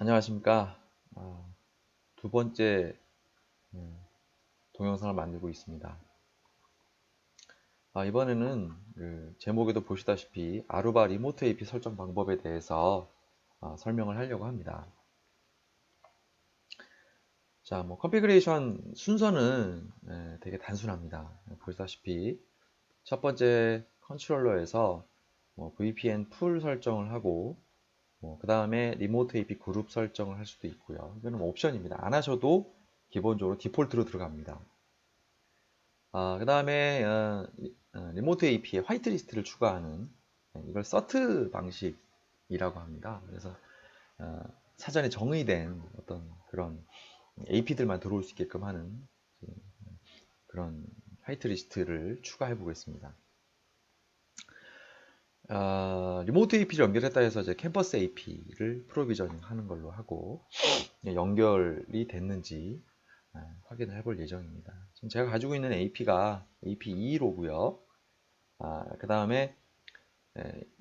안녕하십니까. 아, 두 번째 음, 동영상을 만들고 있습니다. 아, 이번에는 그 제목에도 보시다시피 아루바 리모트 AP 설정 방법에 대해서 아, 설명을 하려고 합니다. 자, 뭐 컨피그레이션 순서는 예, 되게 단순합니다. 보시다시피 첫 번째 컨트롤러에서 뭐 VPN 풀 설정을 하고 뭐, 그 다음에 리모트 AP 그룹 설정을 할 수도 있고요. 이거는 뭐 옵션입니다. 안 하셔도 기본적으로 디폴트로 들어갑니다. 아, 그 다음에 어, 어, 리모트 AP에 화이트리스트를 추가하는 네, 이걸 서트 방식이라고 합니다. 그래서 어, 사전에 정의된 어떤 그런 AP들만 들어올 수 있게끔 하는 그런 화이트리스트를 추가해 보겠습니다. 어, 리모트 AP를 연결했다 해서 이제 캠퍼스 AP를 프로비저닝 하는 걸로 하고 연결이 됐는지 아, 확인을 해볼 예정입니다. 지금 제가 가지고 있는 AP가 AP2로고요. 아, 그 다음에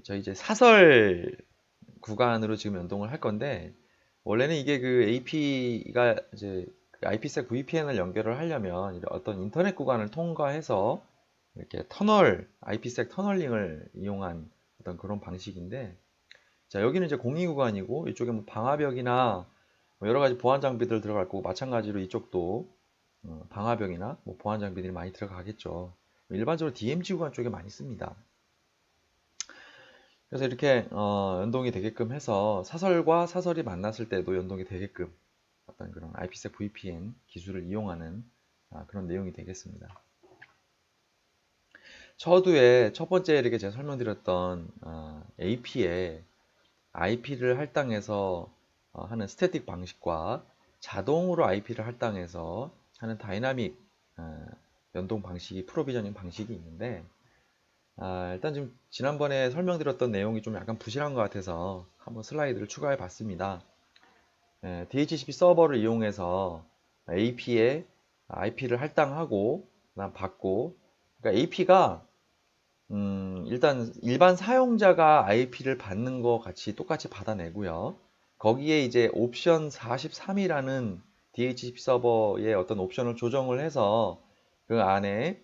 저희 이제 사설 구간으로 지금 연동을 할 건데 원래는 이게 그 AP가 이제 그 IPsec VPN을 연결을 하려면 어떤 인터넷 구간을 통과해서 이렇게 터널, IPsec 터널링을 이용한 어떤 그런 방식인데 자 여기는 이제 공유 구간이고 이쪽에 뭐 방화벽이나 뭐 여러 가지 보안 장비들 들어갈 거고 마찬가지로 이쪽도 어, 방화벽이나 뭐 보안 장비들이 많이 들어가겠죠. 일반적으로 DMZ 구간 쪽에 많이 씁니다. 그래서 이렇게 어, 연동이 되게끔 해서 사설과 사설이 만났을 때도 연동이 되게끔 어떤 그런 IPsec VPN 기술을 이용하는 아, 그런 내용이 되겠습니다. 저도에 첫 번째 이렇게 제가 설명드렸던 어, AP에 IP를 할당해서 어, 하는 스태틱 방식과 자동으로 IP를 할당해서 하는 다이나믹 어, 연동 방식이 프로비저닝 방식이 있는데 아, 일단 지금 지난번에 설명드렸던 내용이 좀 약간 부실한 것 같아서 한번 슬라이드를 추가해 봤습니다. 예, DHCP 서버를 이용해서 AP에 IP를 할당하고 그다음 받고 그러니까 AP가 음, 일단 일반 사용자가 IP를 받는 거 같이 똑같이 받아내고요. 거기에 이제 옵션 43이라는 DHCP 서버의 어떤 옵션을 조정을 해서 그 안에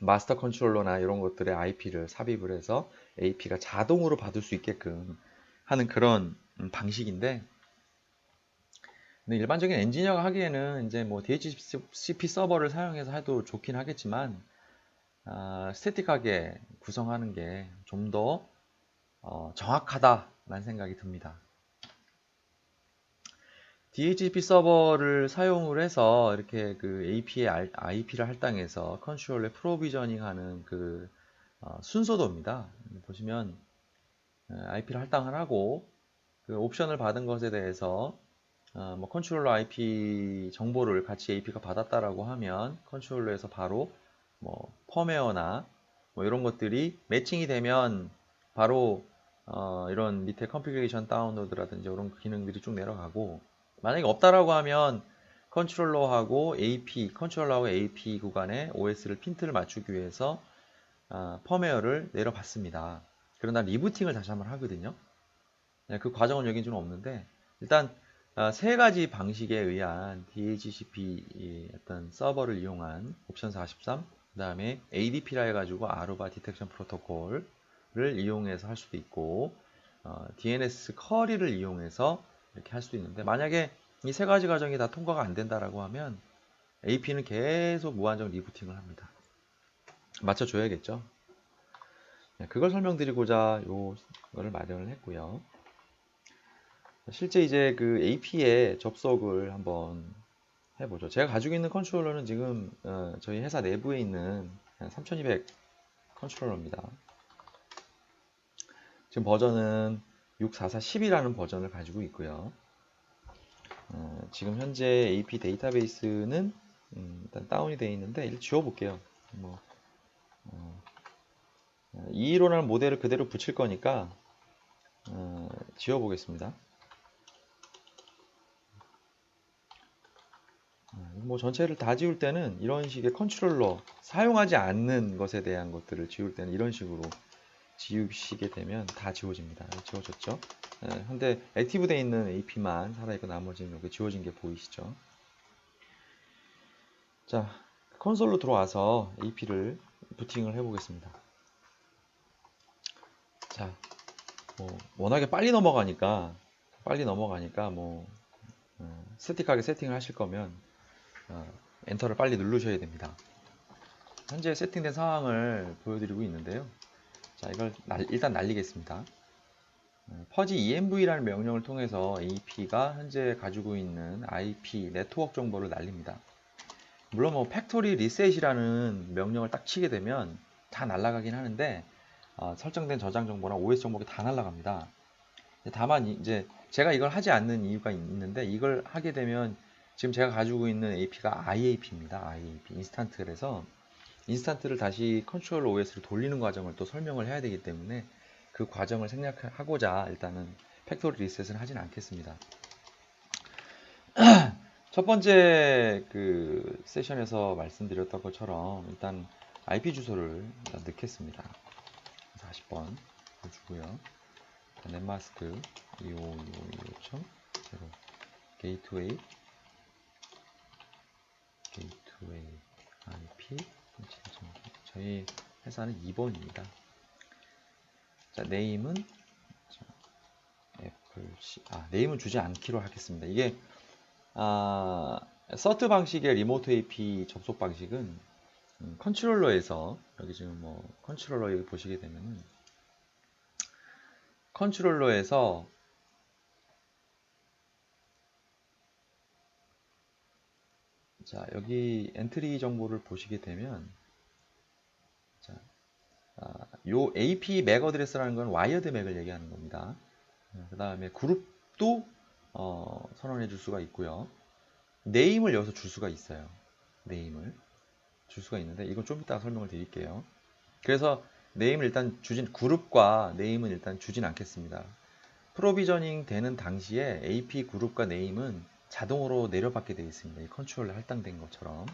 마스터 컨트롤러나 이런 것들의 IP를 삽입을 해서 AP가 자동으로 받을 수 있게끔 하는 그런 방식인데 근데 일반적인 엔지니어가 하기에는 이제 뭐 DHCP 서버를 사용해서 해도 좋긴 하겠지만 어, 스태틱하게 구성하는 게 좀더 어, 정확하다라는 생각이 듭니다. DHCP 서버를 사용을 해서 이렇게 그 AP의 IP를 할당해서 컨트롤에 프로비저닝 하는 그 어, 순서도입니다. 보시면 IP를 할당을 하고 그 옵션을 받은 것에 대해서 어, 뭐 컨트롤러 IP 정보를 같이 AP가 받았다라고 하면 컨트롤러에서 바로 뭐 펌웨어나 뭐 이런 것들이 매칭이 되면 바로 어 이런 밑에 컨피그레이션 다운로드라든지 이런 기능들이 쭉 내려가고 만약에 없다라고 하면 컨트롤러하고 AP, 컨트롤러하고 AP 구간에 OS를 핀트를 맞추기 위해서 어, 펌웨어를 내려봤습니다. 다음 리부팅을 다시 한번 하거든요. 네, 그 과정은 여긴 좀 없는데 일단 어, 세 가지 방식에 의한 DHCP 어떤 서버를 이용한 옵션 43, 그 다음에 ADP라 해가지고 아루바 디텍션 프로토콜을 이용해서 할 수도 있고 어, DNS 커리를 이용해서 이렇게 할 수도 있는데 만약에 이 세 가지 과정이 다 통과가 안 된다라고 하면 AP는 계속 무한정 리부팅을 합니다. 맞춰줘야겠죠. 네, 그걸 설명드리고자 요거를 마련을 했고요. 실제 이제 그 AP에 접속을 한번 해보죠. 제가 가지고 있는 컨트롤러는 지금 어, 저희 회사 내부에 있는 3200 컨트롤러입니다. 지금 버전은 64410이라는 버전을 가지고 있고요. 어, 지금 현재 AP 데이터베이스는 음, 일단 다운이 되어 있는데 일단 지워볼게요. 뭐, 어, 215라는 모델을 그대로 붙일 거니까 어, 지워보겠습니다. 뭐 전체를 다 지울 때는 이런 식의 컨트롤러 사용하지 않는 것에 대한 것들을 지울 때는 이런 식으로 지우시게 되면 다 지워집니다. 지워졌죠? 예, 근데 액티브되어 있는 AP만 살아있고 나머지는 여기 지워진 게 보이시죠? 자, 콘솔로 들어와서 AP를 부팅을 해보겠습니다. 자, 뭐 워낙에 빨리 넘어가니까 빨리 넘어가니까 뭐 어, 스틱하게 세팅을 하실 거면 어, 엔터를 빨리 누르셔야 됩니다. 현재 세팅된 상황을 보여드리고 있는데요. 자, 이걸 날- 일단 날리겠습니다. 어, 퍼지 env라는 명령을 통해서 AP가 현재 가지고 있는 IP 네트워크 정보를 날립니다. 물론 뭐 팩토리 리셋이라는 명령을 딱 치게 되면 다 날아가긴 하는데 어, 설정된 저장 정보나 OS 정보가 다 날아갑니다. 다만 이제 제가 이걸 하지 않는 이유가 있는데 이걸 하게 되면 지금 제가 가지고 있는 AP가 IAP입니다. IAP 인스탄트라서 인스탄트를 다시 컨트롤 OS로 돌리는 과정을 또 설명을 해야 되기 때문에 그 과정을 생략하고자 일단은 팩토리 리셋을 하진 않겠습니다. 첫 번째 그 세션에서 말씀드렸던 것처럼 일단 IP 주소를 일단 넣겠습니다. 40번 주고요. 넷마스크 25255.0 게이트웨이 게이트웨이 IP 저희 회사는 2번입니다. 자, 네임은 자, 애플C 아, 네임은 주지 않기로 하겠습니다. 이게 아, 서트 방식의 리모트 AP 접속 방식은 음, 컨트롤러에서 여기 지금 뭐 컨트롤러 여기 보시게 되면은 컨트롤러에서 자 여기 엔트리 정보를 보시게 되면 자, 아, 요 AP 맥 어드레스라는 건 와이어드 맥을 얘기하는 겁니다. 그 다음에 그룹도 어, 선언해 줄 수가 있고요. 네임을 여기서 줄 수가 있어요. 네임을 줄 수가 있는데 이건 좀 이따 설명을 드릴게요. 그래서 네임을 일단 주진 그룹과 네임은 일단 주진 않겠습니다. 프로비저닝 되는 당시에 AP 그룹과 네임은 자동으로 내려받게 되어 있습니다. 이 컨트롤러 할당된 것처럼.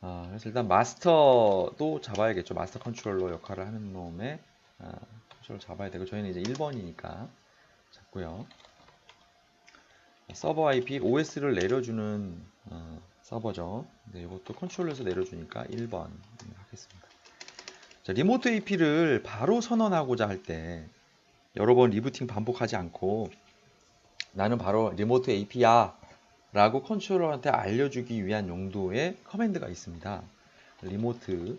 아, 그래서 일단 마스터도 잡아야겠죠. 마스터 컨트롤러 역할을 하는 놈의 아, 컨트롤러 잡아야 되고 저희는 이제 1번이니까 잡고요. 서버 IP OS를 내려주는 어, 서버죠. 네, 이것도 컨트롤러에서 내려주니까 1번 하겠습니다. 자, 리모트 AP를 바로 선언하고자 할 때 여러 번 리부팅 반복하지 않고 나는 바로 리모트 AP야 라고 컨트롤러한테 알려주기 위한 용도의 커맨드가 있습니다. 리모트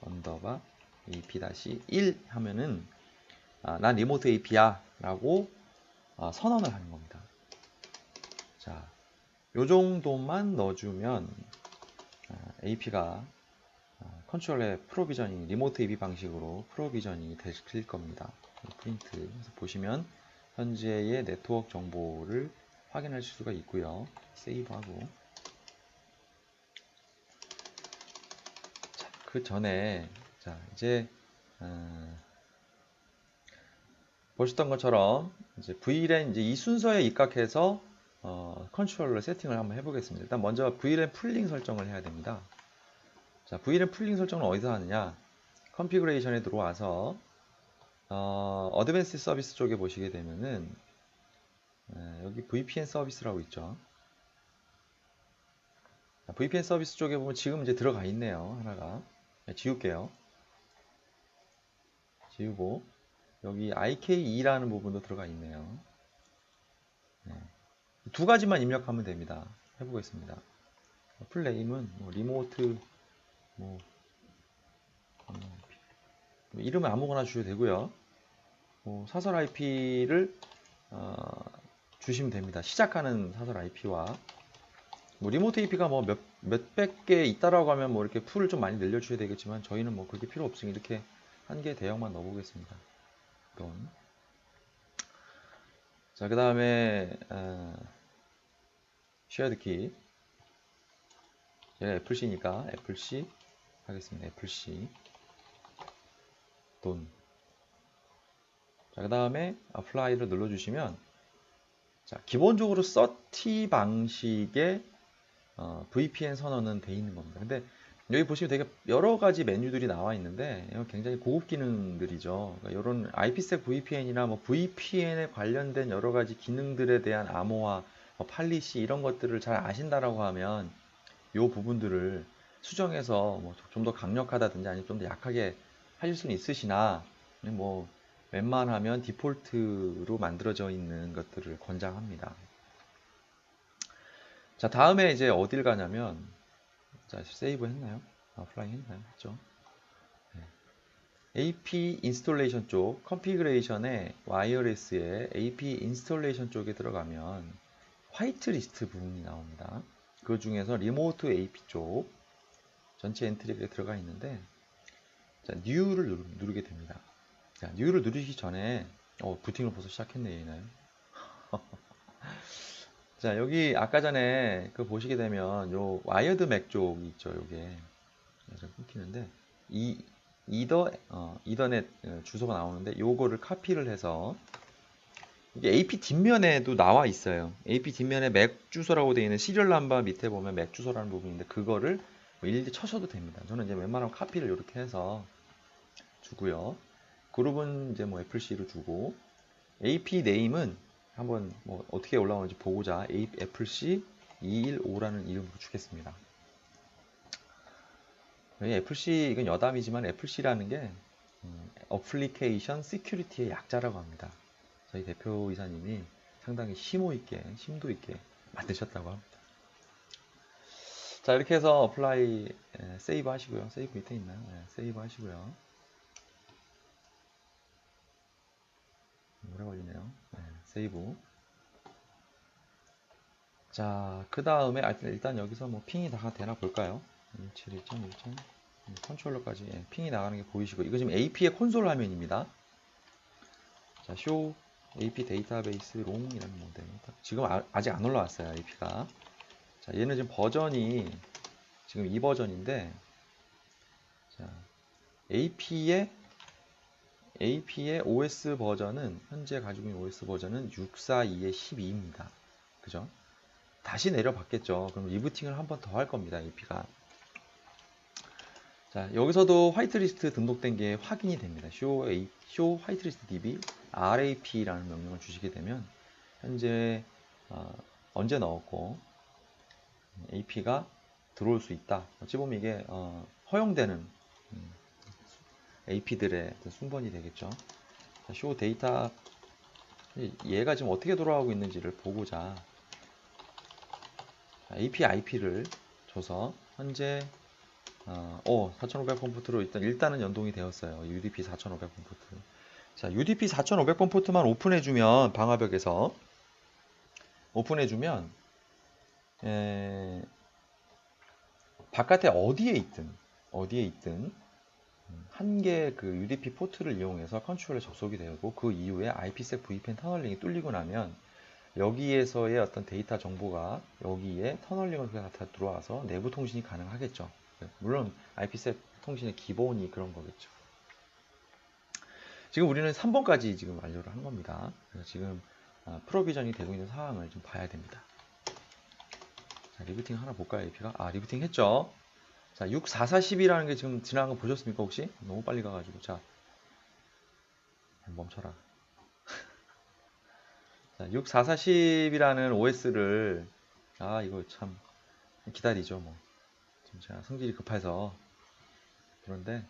언더바 AP-1 하면은 아, 난 리모트 AP야 라고 아, 선언을 하는 겁니다. 자, 요 정도만 넣어주면 아, AP가 아, 컨트롤의 프로비전이 리모트 AP 방식으로 프로비전이 될 겁니다. 프린트 보시면 현재의 네트워크 정보를 확인할 수가 있고요. 세이브하고 자, 그 전에 자 이제 어, 보셨던 것처럼 이제 VLAN 이제 이 순서에 입각해서 어, 컨트롤러 세팅을 한번 해보겠습니다. 일단 먼저 VLAN 풀링 설정을 해야 됩니다. 자, VLAN 풀링 설정은 어디서 하느냐? 컨피그레이션에 들어와서 어, 어드밴스 서비스 쪽에 보시게 되면은 에, 여기 VPN 서비스라고 있죠. 자, VPN 서비스 쪽에 보면 지금 이제 들어가 있네요. 하나가. 네, 지울게요. 지우고 여기 IKE라는 부분도 들어가 있네요. 네. 두 가지만 입력하면 됩니다. 해보겠습니다. 풀네임은 뭐 리모트 뭐, 뭐 이름은 아무거나 주셔도 되고요. 뭐 사설 IP를 어, 주시면 됩니다. 시작하는 사설 IP와 뭐 리모트 AP가 뭐 몇, 몇백 개 있다라고 하면 뭐 이렇게 풀을 좀 많이 늘려주셔야 되겠지만 저희는 뭐 그렇게 필요 없으니 이렇게 한 개 대형만 넣어보겠습니다. 그런. 자, 그 다음에 어, 쉐어드 키 얘가 애플C니까 애플C 하겠습니다. 애플C 돈. 자, 그 다음에 apply를 눌러주시면 자, 기본적으로 서티 방식의 어, VPN 선언은 돼 있는 겁니다. 근데 여기 보시면 되게 여러 가지 메뉴들이 나와 있는데 굉장히 고급 기능들이죠. 그러니까 이런 IPsec VPN이나 뭐 VPN에 관련된 여러 가지 기능들에 대한 암호화, 뭐 팔리시 이런 것들을 잘 아신다라고 하면 이 부분들을 수정해서 뭐 좀 더 강력하다든지 아니면 좀 더 약하게 하실 수는 있으시나 뭐 웬만하면 디폴트로 만들어져 있는 것들을 권장합니다. 자, 다음에 이제 어딜 가냐면 자, 세이브 했나요? 아, 플라잉 했나요? 했죠. 네. AP 인스톨레이션 쪽 컨피그레이션에 와이어레스에 AP 인스톨레이션 쪽에 들어가면 화이트 리스트 부분이 나옵니다. 그 중에서 리모트 AP 쪽 전체 엔트리가 들어가 있는데 자, New를 누르, 게 됩니다. 자, New를 누르기 전에 어, 부팅을 벌써 시작했네 얘는. 자, 여기 아까 전에 그 보시게 되면 요 와이어드 맥쪽 있죠, 요게. 좀 끊기는데 이 이더 어, 이더넷 어, 주소가 나오는데 요거를 카피를 해서 이게 AP 뒷면에도 나와 있어요. AP 뒷면에 맥 주소라고 되어 있는 시리얼 넘버 밑에 보면 맥 주소라는 부분인데 그거를 뭐 일일이 쳐셔도 됩니다. 저는 이제 웬만하면 카피를 이렇게 해서 주고요. 그룹은 이제 뭐 애플 C로 주고 AP 네임은 한번 뭐 어떻게 올라오는지 보고자 애플C 215라는 이름으로 주겠습니다. 애플C 이건 여담이지만 애플C라는 게 어플리케이션 시큐리티의 약자라고 합니다. 저희 대표 이사님이 상당히 심호 있게 심도 있게 만드셨다고 합니다. 자 이렇게 해서 어플라이 세이브 하시고요. 세이브 밑에 있나요? 네, 세이브 하시고요. 오래 걸리네요. 네, 세이브. 자, 그 다음에 일단 여기서 뭐 핑이 다 되나 볼까요? 17.1.1 컨트롤러까지 예, 핑이 나가는 게 보이시고 이거 지금 AP의 콘솔 화면입니다. 자, 쇼 AP 데이터베이스 롱이라는 모델. 지금 아, 직안 올라왔어요, AP가. 자, 얘는 지금 버전이 지금 이 버전인데 자, AP의 AP의 OS 버전은 현재 가지고 있는 OS 버전은 642의 12입니다. 그죠? 다시 내려봤겠죠. 그럼 리부팅을 한 번 더 할 겁니다. AP가. 자, 여기서도 화이트리스트 등록된 게 확인이 됩니다. show, A, show 화이트리스트 db rap라는 명령을 주시게 되면 현재 어, 언제 넣었고 AP가 들어올 수 있다. 어찌 보면 이게 어, 허용되는 음, AP들의 순번이 되겠죠. 자, show 데이터 얘가 지금 어떻게 돌아가고 있는지를 보고자 AP, IP를 줘서 현재 어, 4500번 어, 포트로 일단 일단은 연동이 되었어요. UDP 4500번 포트. 자, UDP 4500번 포트만 오픈해 주면 방화벽에서 오픈해 주면 에, 바깥에 어디에 있든 어디에 있든 한 개 그 UDP 포트를 이용해서 컨트롤에 접속이 되고 그 이후에 IPsec VPN 터널링이 뚫리고 나면 여기에서의 어떤 데이터 정보가 여기에 터널링을 다 들어와서 내부 통신이 가능하겠죠. 물론 IPsec 통신의 기본이 그런 거겠죠. 지금 우리는 3번까지 지금 완료를 한 겁니다. 그래서 지금 아, 프로비전이 되고 있는 상황을 좀 봐야 됩니다. 자, 리부팅 하나 볼까요, AP가? 아, 리부팅 했죠. 자, 64410이라는 게 지금 지나간 거 보셨습니까, 혹시? 너무 빨리 가가지고. 자, 멈춰라. 자, 6440이라는 OS를 아 이거 참 기다리죠 뭐 지금 제가 성질이 급해서 그런데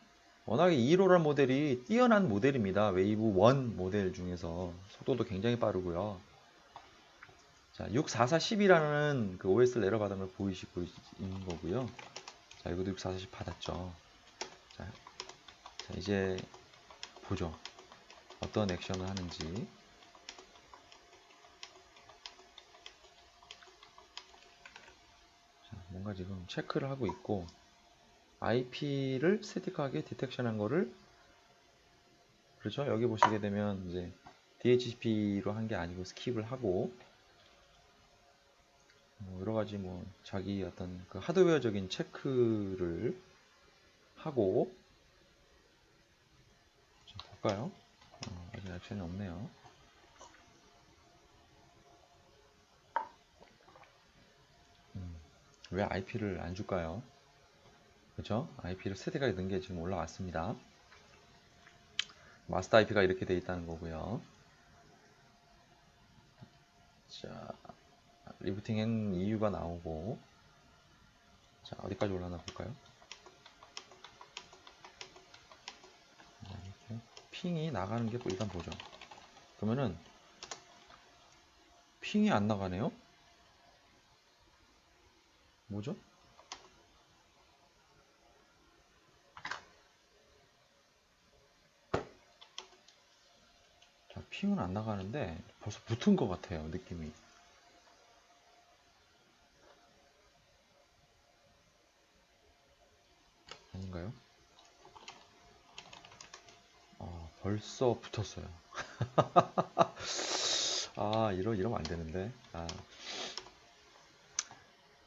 워낙에 2호란 모델이 뛰어난 모델입니다 웨이브 1 모델 중에서 속도도 굉장히 빠르고요 자 64410이라는 그 OS를 내려받은 걸 보이시고 있는 거고요 자 이것도 6440 받았죠. 자, 자 이제 보죠. 어떤 액션을 하는지. 뭔가 지금 체크를 하고 있고 IP를 스태틱하게 디텍션한 거를 그렇죠? 여기 보시게 되면 이제 DHCP로 한 게 아니고 스킵을 하고 뭐 여러 가지 뭐 자기 어떤 그 하드웨어적인 체크를 하고 좀 볼까요? 어, 아직 액션이 없네요. 왜 IP를 안 줄까요? 그죠? IP를 세대가 넣은 게 지금 올라왔습니다. 마스터 IP가 이렇게 돼 있다는 거고요. 자, 리부팅 한 이유가 나오고 자, 어디까지 올라나 볼까요? 이렇게 핑이 나가는 게 일단 보죠. 그러면은 핑이 안 나가네요? 뭐죠? 자, 핑은 안 나가는데 벌써 붙은 것 같아요, 느낌이. 아닌가요? 아, 벌써 붙었어요. 아, 이러, 이러면 안 되는데. 아,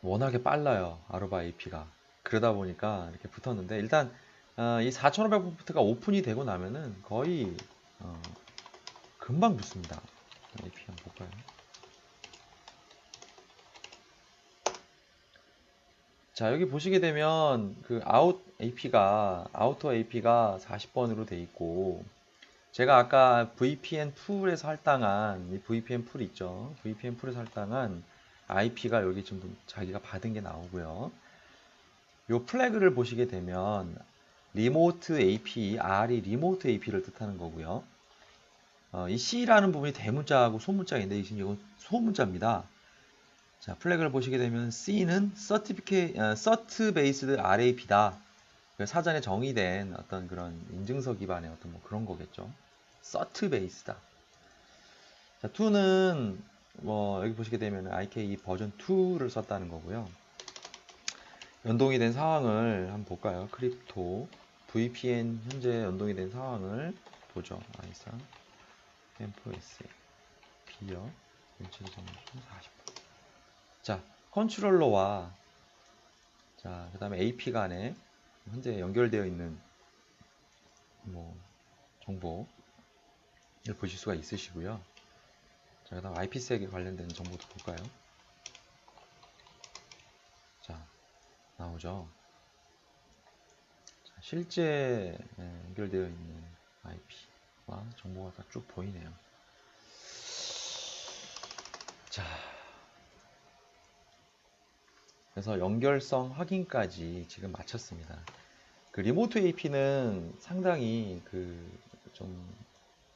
워낙에 빨라요. 아로바 AP가. 그러다 보니까 이렇게 붙었는데, 일단, 어, 이 4500V가 오픈이 되고 나면은 거의, 어, 금방 붙습니다. AP 한번 볼까요? 자, 여기 보시게 되면 그 아웃 AP가 아우터 AP가 40번으로 돼 있고 제가 아까 VPN 풀에서 할당한 이 VPN 풀 있죠. VPN 풀에서 할당한 IP가 여기 지금 자기가 받은 게 나오고요. 요 플래그를 보시게 되면 리모트 AP, R이 리모트 AP를 뜻하는 거고요. 어, 이 C라는 부분이 대문자하고 소문자인데 이 이건 소문자입니다. 자, 플래그를 보시게 되면 C는 Certificate, 어, RAP다. 사전에 정의된 어떤 그런 인증서 기반의 어떤 뭐 그런 거겠죠. Cert Based다. 자, 2는 뭐 여기 보시게 되면 IKE 버전 2를 썼다는 거고요. 연동이 된 상황을 한번 볼까요? 크립토 VPN 현재 연동이 된 상황을 보죠. 아이사 엠포에스 비어 일치도 정신 40. 자, 컨트롤러와 자, 그 다음에 AP 간에 현재 연결되어 있는 뭐 정보를 보실 수가 있으시고요. 자, 그다음 IP색에 관련된 정보도 볼까요? 자, 나오죠. 자, 실제 예, 연결되어 있는 IP와 정보가 다 쭉 보이네요. 자, 그래서 연결성 확인까지 지금 마쳤습니다. 그 리모트 AP는 상당히 그 좀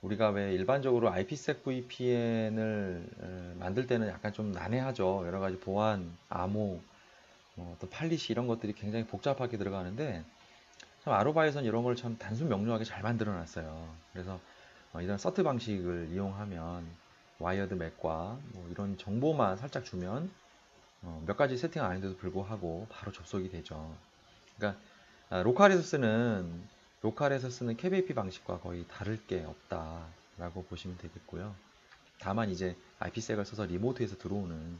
우리가 왜 일반적으로 IPsec VPN을 만들 때는 약간 좀 난해하죠. 여러 가지 보안, 암호, 뭐또 팔리시 이런 것들이 굉장히 복잡하게 들어가는데 참 아로바에서는 이런 걸 참 단순 명료하게 잘 만들어 놨어요. 그래서 어, 이런 서트 방식을 이용하면 와이어드 맥과 뭐 이런 정보만 살짝 주면 어, 몇 가지 세팅 안 했는데도 불구하고 바로 접속이 되죠. 그러니까 아, 로컬에서 쓰는 로컬에서 쓰는 KBP 방식과 거의 다를 게 없다라고 보시면 되겠고요. 다만 이제 IP색을 써서 리모트에서 들어오는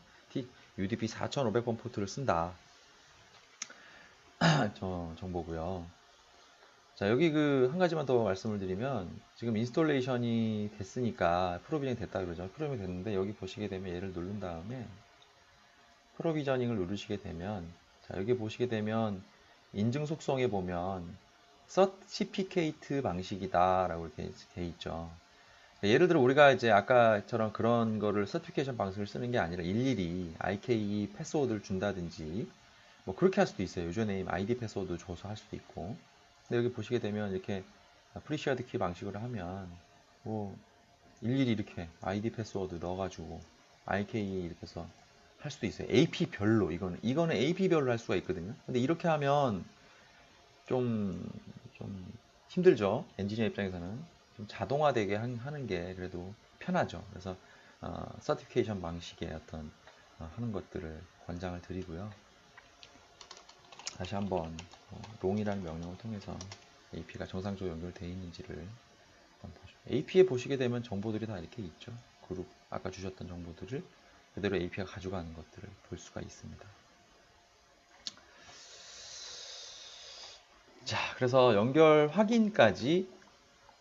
UDP 4500번 포트를 쓴다. 저 정보고요. 자 여기 그 한 가지만 더 말씀을 드리면 지금 인스톨레이션이 됐으니까 프로비전이 됐다 그러죠. 프로비전이 됐는데 여기 보시게 되면 얘를 누른 다음에 프로비저닝을 누르시게 되면 자 여기 보시게 되면 인증 속성에 보면 서티피케이트 방식이다 라고 이렇게 돼 있죠. 예를 들어 우리가 이제 아까처럼 그런 거를 서티피케이션 방식을 쓰는 게 아니라 일일이 IKE 패스워드를 준다든지 뭐 그렇게 할 수도 있어요. 유저네임 아이디 패스워드 줘서 할 수도 있고. 근데 여기 보시게 되면 이렇게 프리시어드 키 방식으로 하면 뭐 일일이 이렇게 아이디 패스워드 넣어가지고 IKE 이렇게 해서 할 수도 있어요. AP별로 이거는 이거는 AP별로 할 수가 있거든요. 근데 이렇게 하면 좀, 좀 힘들죠. 엔지니어 입장에서는 좀 자동화되게 하는 게 그래도 편하죠. 그래서 어, 서티피케이션 방식의 어떤 어, 하는 것들을 권장을 드리고요. 다시 한번 어, 롱이라는 명령을 통해서 AP가 정상적으로 연결되어 있는지를 한번 보죠. AP에 보시게 되면 정보들이 다 이렇게 있죠. 그룹 아까 주셨던 정보들을 그대로 AP가 가져가는 것들을 볼 수가 있습니다. 자, 그래서 연결 확인까지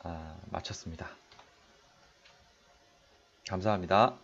아, 마쳤습니다. 감사합니다.